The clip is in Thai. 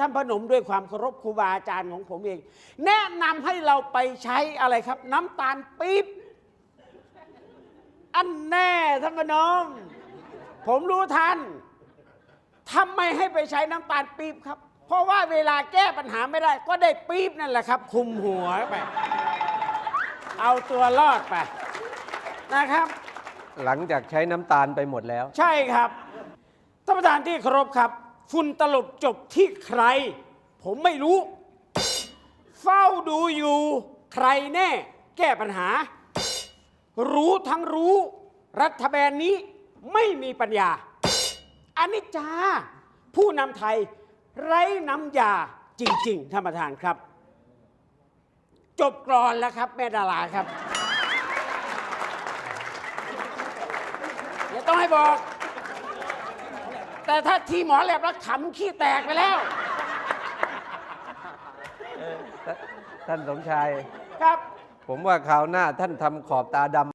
ท่านพนมด้วยความเคารพครูบาอาจารย์ของผมเอง แนะนำให้เราไปใช้อะไรครับ น้ำตาลปี๊บอันแน่ท่านพนม ผมรู้ทันทำไมให้ไปใช้น้ำตาลปี๊บครับ เพราะว่าเวลาแก้ปัญหาไม่ได้ ก็ได้ปี๊บนั่นแหละครับ คุมหัวไป เอาตัวรอดไปนะครับ หลังจากใช้น้ำตาลไปหมดแล้ว ใช่ครับท่านประธานที่เคารพครับ ฝุ่นตลบจบที่ใคร ผมไม่รู้ เฝ้าดูอยู่ ใครแน่ แก้ปัญหา รู้ทั้งรู้ รัฐบาลนี้ไม่มีปัญญาอันนี้จาผู้นำไทย ไร้น้ำยาจริง ๆท่านประธานครับ จบกรอนแล้วครับ แม่ดาราครับ เดี๋ยวต้องให้บอก แต่ถ้าทีหมอแลบแล้วขำขี้แตกไปแล้ว ท่านสมชาย ครับ ผมว่าคราวหน้าท่านทำขอบตาดำ